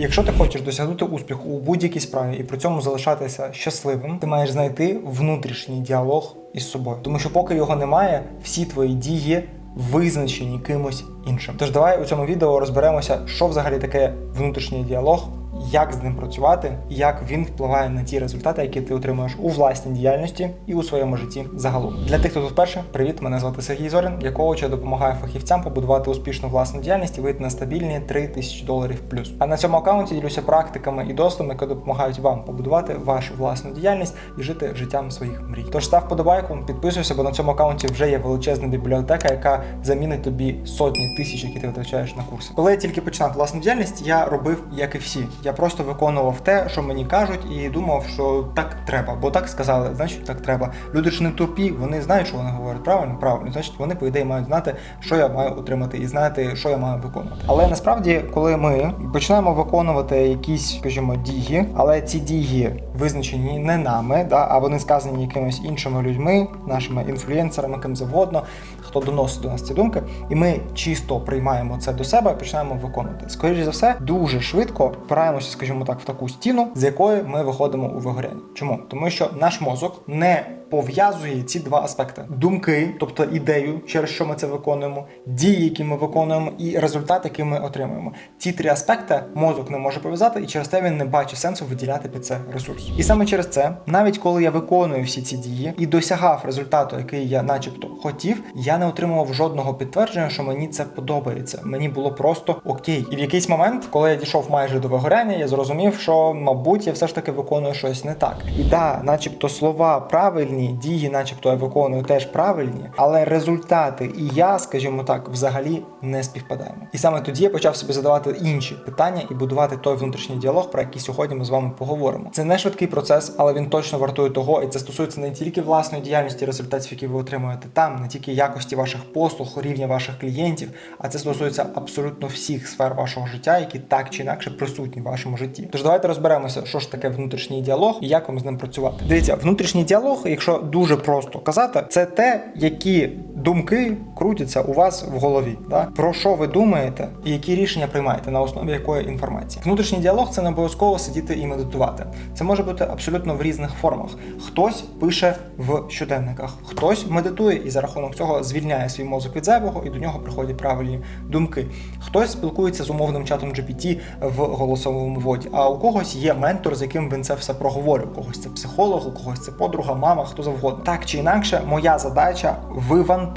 Якщо ти хочеш досягнути успіху у будь-якій справі і при цьому залишатися щасливим, ти маєш знайти внутрішній діалог із собою. Тому що поки його немає, всі твої дії визначені кимось іншим. Тож давай у цьому відео розберемося, що взагалі таке внутрішній діалог. Як з ним працювати, як він впливає на ті результати, які ти отримуєш у власній діяльності і у своєму житті загалом. Для тих, хто тут вперше, привіт, мене звати Сергій Зорін, я коуч, я допомагаю фахівцям побудувати успішну власну діяльність і вийти на стабільні 3 тисячі доларів плюс. А на цьому аккаунті ділюся практиками і досвідом, які допомагають вам побудувати вашу власну діяльність і жити життям своїх мрій. Тож став подобайку, підписуйся, бо на цьому аккаунті вже є величезна бібліотека, яка замінить тобі сотні тисяч, які ти витрачаєш на курси. Коли я тільки починав власну діяльність, я робив як і всі. Я просто виконував те, що мені кажуть, і думав, що так треба, бо так сказали, значить так треба. Люди ж не тупі, вони знають, що вони говорять. Правильно, правильно. Значить, вони по ідеї мають знати, що я маю отримати, і знати, що я маю виконувати. Але насправді, коли ми починаємо виконувати якісь, скажімо, дії, але ці дії визначені не нами, да, а вони сказані якимись іншими людьми, нашими інфлюенсерами, ким завгодно, хто доносить до нас ці думки, і ми чисто приймаємо це до себе і починаємо виконувати. Скоріше за все, дуже швидко впираємося, скажімо так, в таку стіну, з якої ми виходимо у вигоряння. Чому? Тому що наш мозок не пов'язує ці два аспекти: думки, тобто ідею, через що ми це виконуємо, дії, які ми виконуємо, і результат, який ми отримуємо. Ці три аспекти мозок не може пов'язати, і через те він не бачить сенсу виділяти під це ресурс. І саме через це, навіть коли я виконую всі ці дії і досягав результату, який я, начебто, хотів, я не отримував жодного підтвердження, що мені це подобається. Мені було просто окей. І в якийсь момент, коли я дійшов майже до вигоряння, я зрозумів, що, мабуть, я все ж таки виконую щось не так. І да, начебто, слова правильні, дії, начебто, я виконую теж правильні, але результати і я, скажімо так, взагалі не співпадаємо. І саме тоді я почав собі задавати інші питання і будувати той внутрішній діалог, про який сьогодні ми з вами поговоримо. Це не швидкий процес, але він точно вартує того, і це стосується не тільки власної діяльності, результатів, які ви отримуєте там, не тільки якості ваших послуг, рівня ваших клієнтів, а це стосується абсолютно всіх сфер вашого життя, які так чи інакше присутні в вашому житті. Тож давайте розберемося, що ж таке внутрішній діалог і як вам з ним працювати. Дивіться, внутрішній діалог, якщо дуже просто казати, це те, які думки крутяться у вас в голові. Да? Про що ви думаєте і які рішення приймаєте на основі якої інформації. Внутрішній діалог це не обов'язково сидіти і медитувати. Це може бути абсолютно в різних формах. Хтось пише в щоденниках, хтось медитує і за рахунок цього звільняє свій мозок від зайвого, і до нього приходять правильні думки. Хтось спілкується з умовним чатом GPT в голосовому воді, а у когось є ментор, з яким він це все проговорює. У когось це психолог, у когось це подруга, мама, хто завгодно. Так чи інакше, моя задача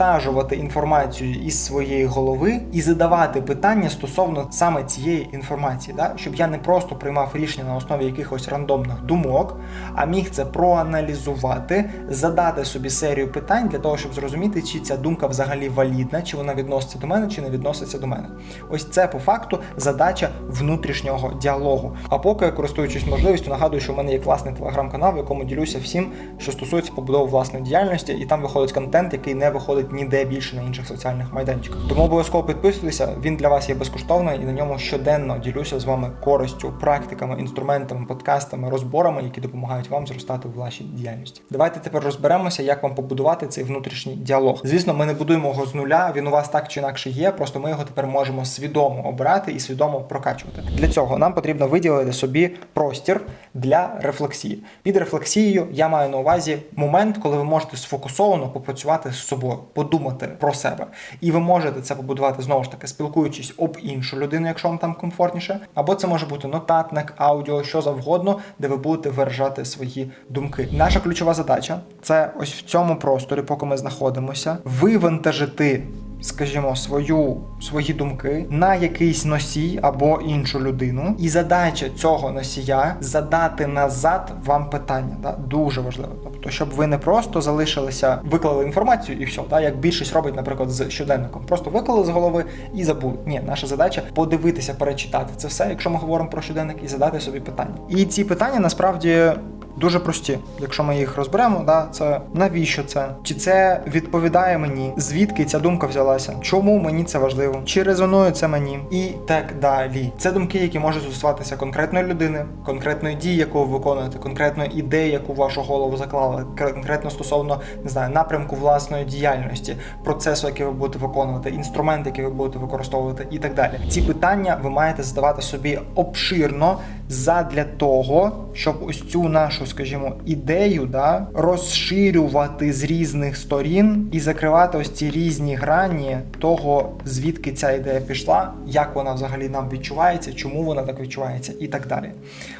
вивантажувати інформацію із своєї голови і задавати питання стосовно саме цієї інформації, да? щоб я не просто приймав рішення на основі якихось рандомних думок, а міг це проаналізувати, задати собі серію питань для того, щоб зрозуміти, чи ця думка взагалі валідна, чи вона відноситься до мене, чи не відноситься до мене. Ось це по факту задача внутрішнього діалогу. А поки користуючись можливістю, нагадую, що в мене є класний телеграм-канал, в якому ділюся всім, що стосується побудови власної діяльності, і там виходить контент, який не виходить ніде більше на інших соціальних майданчиках. Тому обов'язково підписуйтеся. Він для вас є безкоштовний, і на ньому щоденно ділюся з вами користю, практиками, інструментами, подкастами, розборами, які допомагають вам зростати у вашій діяльності. Давайте тепер розберемося, як вам побудувати цей внутрішній діалог. Звісно, ми не будуємо його з нуля. Він у вас так чи інакше є. Просто ми його тепер можемо свідомо обирати і свідомо прокачувати. Для цього нам потрібно виділити собі простір для рефлексії. Під рефлексією я маю на увазі момент, коли ви можете сфокусовано попрацювати з собою, подумати про себе. І ви можете це побудувати знову ж таки, спілкуючись об іншу людину, якщо вам там комфортніше, або це може бути нотатник, аудіо, що завгодно, де ви будете виражати свої думки. Наша ключова задача це ось в цьому просторі, поки ми знаходимося, вивантажити скажімо, свою свої думки на якийсь носій або іншу людину, і задача цього носія задати назад вам питання. Да? Дуже важливо. Тобто, щоб ви не просто залишилися, виклали інформацію і все, да? як більшість робить, наприклад, з щоденником. Просто виклали з голови і забули. Ні, наша задача подивитися, перечитати це все, якщо ми говоримо про щоденник, і задати собі питання. І ці питання насправді дуже прості. Якщо ми їх розберемо, да, це навіщо це? Чи це відповідає мені? Звідки ця думка взялася? Чому мені це важливо? Чи резонує це мені? І так далі. Це думки, які можуть стосуватися конкретної людини, конкретної дії, яку ви виконуєте, конкретної ідеї, яку в вашу голову заклали, конкретно стосовно не знаю, напрямку власної діяльності, процесу, який ви будете виконувати, інструмент, який ви будете використовувати, і так далі. Ці питання ви маєте задавати собі обширно задля того, щоб ось цю нашу, скажімо, ідею да, розширювати з різних сторін і закривати ось ці різні грані того, звідки ця ідея пішла, як вона взагалі нам відчувається, чому вона так відчувається, і так далі.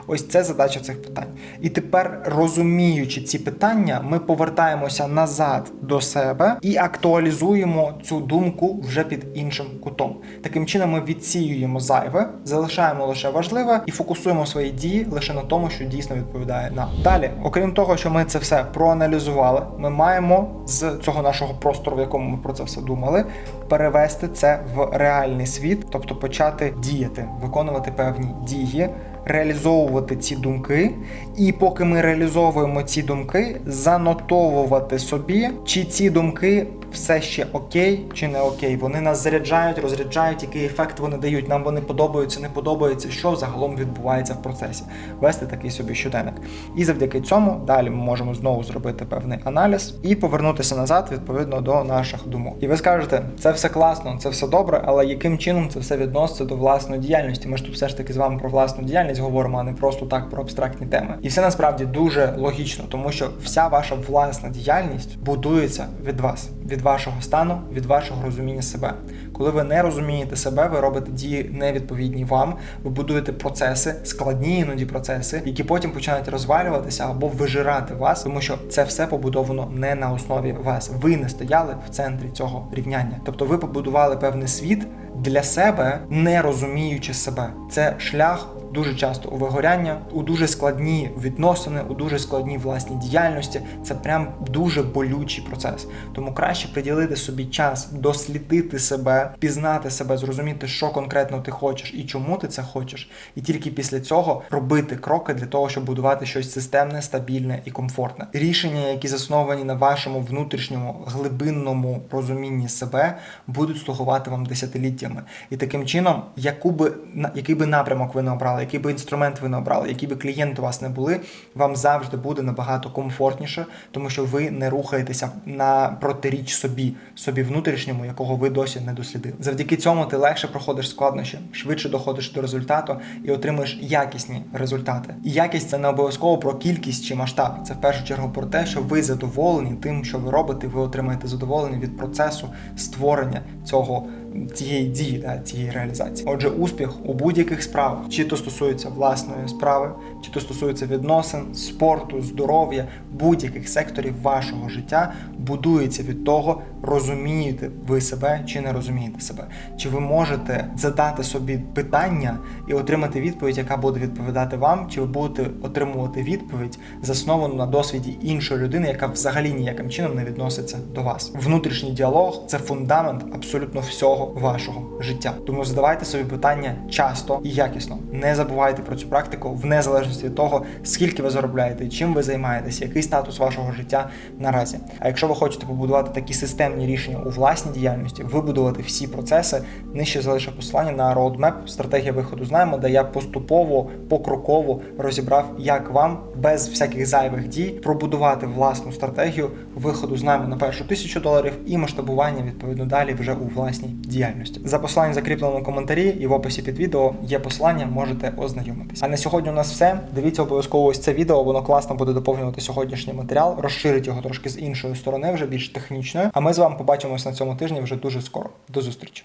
Ось це задача цих питань. І тепер, розуміючи ці питання, ми повертаємося назад до себе і актуалізуємо цю думку вже під іншим кутом. Таким чином, ми відсіюємо зайве, залишаємо лише важливе і фокусуємо свої дії лише на тому, що дійсно відповідає нам. Далі, окрім того, що ми це все проаналізували, ми маємо з цього нашого простору, в якому ми про це все думали, перевести це в реальний світ, тобто почати діяти, виконувати певні дії. Реалізовувати ці думки, і поки ми реалізовуємо ці думки, занотовувати собі, чи ці думки все ще окей чи не окей. Вони нас заряджають, розряджають, який ефект вони дають. Нам вони подобаються, не подобаються, що загалом відбувається в процесі. Вести такий собі щоденник. І завдяки цьому далі ми можемо знову зробити певний аналіз і повернутися назад відповідно до наших думок. І ви скажете, це все класно, це все добре, але яким чином це все відноситься до власної діяльності? Ми ж тут все ж таки з вами про власну діяльність говоримо, а не просто так про абстрактні теми. І все насправді дуже логічно, тому що вся ваша власна діяльність будується від вас, від вашого стану, від вашого розуміння себе. Коли ви не розумієте себе, ви робите дії невідповідні вам, ви будуєте процеси, складні іноді процеси, які потім починають розвалюватися або вижирати вас, тому що це все побудовано не на основі вас. Ви не стояли в центрі цього рівняння. Тобто ви побудували певний світ для себе, не розуміючи себе. Це шлях дуже часто у вигоряння, у дуже складні відносини, у дуже складній власній діяльності. Це прям дуже болючий процес. Тому краще приділити собі час, дослідити себе, пізнати себе, зрозуміти, що конкретно ти хочеш і чому ти це хочеш. І тільки після цього робити кроки для того, щоб будувати щось системне, стабільне і комфортне. Рішення, які засновані на вашому внутрішньому глибинному розумінні себе, будуть слугувати вам десятиліттями. І таким чином, яку би який би напрямок ви не обрали, який би інструмент ви не обрали, які би клієнти у вас не були, вам завжди буде набагато комфортніше, тому що ви не рухаєтеся на протиріч собі, собі внутрішньому, якого ви досі не дослідили. Завдяки цьому ти легше проходиш складнощі, швидше доходиш до результату і отримуєш якісні результати. І якість це не обов'язково про кількість чи масштаб. Це в першу чергу про те, що ви задоволені тим, що ви робите, ви отримаєте задоволення від процесу створення цього цієї дії, да, цієї реалізації. Отже, успіх у будь-яких справах, чи то стосується власної справи, чи то стосується відносин, спорту, здоров'я, будь-яких секторів вашого життя, будується від того, розумієте ви себе чи не розумієте себе. Чи ви можете задати собі питання і отримати відповідь, яка буде відповідати вам, чи ви будете отримувати відповідь, засновану на досвіді іншої людини, яка взагалі ніяким чином не відноситься до вас. Внутрішній діалог це фундамент абсолютно всього вашого життя. Тому задавайте собі питання часто і якісно. Не забувайте про цю практику в незалежності від того, скільки ви заробляєте, чим ви займаєтесь, який статус вашого життя наразі. А якщо ви хочете побудувати такі системні рішення у власній діяльності, вибудувати всі процеси, нижче залишу посилання на roadmap, стратегія виходу знаємо, де я поступово, покроково розібрав, як вам без всяких зайвих дій пробудувати власну стратегію виходу з нами на першу тисячу доларів і масштабування відповідно далі вже у власній діяльності. За посиланням закріпленому коментарі і в описі під відео є посилання, можете ознайомитись. А на сьогодні у нас все. Дивіться обов'язково ось це відео, воно класно буде доповнювати сьогоднішній матеріал, розширить його трошки з іншої сторони, вже більш технічною. А ми з вами побачимось на цьому тижні вже дуже скоро. До зустрічі!